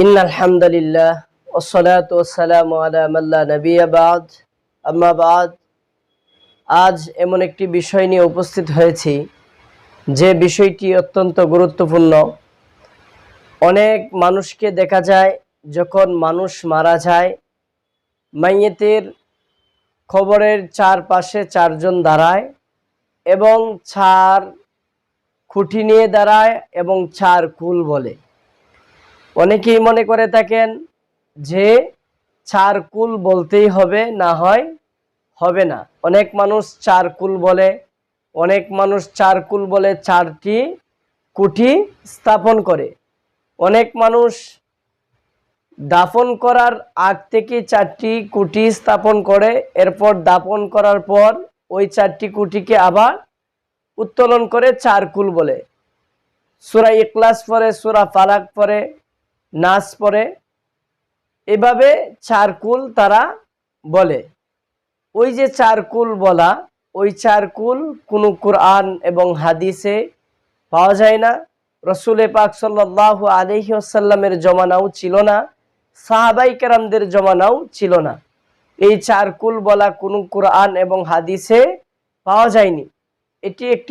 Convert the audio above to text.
In আলহামদুলিল্লাহ ওসলাত ওসালাম আলামাল্লা নবী আবাদ আমাবাদ আজ এমন একটি বিষয় নিয়ে উপস্থিত হয়েছি, যে বিষয়টি অত্যন্ত গুরুত্বপূর্ণ। অনেক মানুষকে দেখা যায়, যখন মানুষ মারা যায়, মাইয়েতের খবরের চারপাশে চারজন দাঁড়ায় এবং চার খুঁটি নিয়ে দাঁড়ায় এবং চার কুল বলে। অনেকেই মনে করে থাকেন যে চার কুল বলতেই হবে, না হয় হবে না। অনেক মানুষ চার কুল বলে, অনেক মানুষ চার কুল বলে চারটি কুঠি স্থাপন করে। অনেক মানুষ দাফন করার আগ থেকে চারটি কুটি স্থাপন করে, এরপর দাফন করার পর ওই চারটি কুটিকে আবার উত্তোলন করে চার কুল বলে। সুরা ইকলাস পরে, সুরা ফালাক পরে নাচ পরে। এভাবে চারকুল তারা বলে। ওই যে চারকুল বলা, ওই চারকুল কোনো কোরআন এবং হাদিসে পাওয়া যায় না। রসুলে পাক সাল্লাহ আলহি আসাল্লামের জমানাও ছিল না, সাহাবাই কেরামদের জমানাও ছিল না। এই চারকুল বলা কোনো কোরআন এবং হাদিসে পাওয়া যায়নি। এটি একটি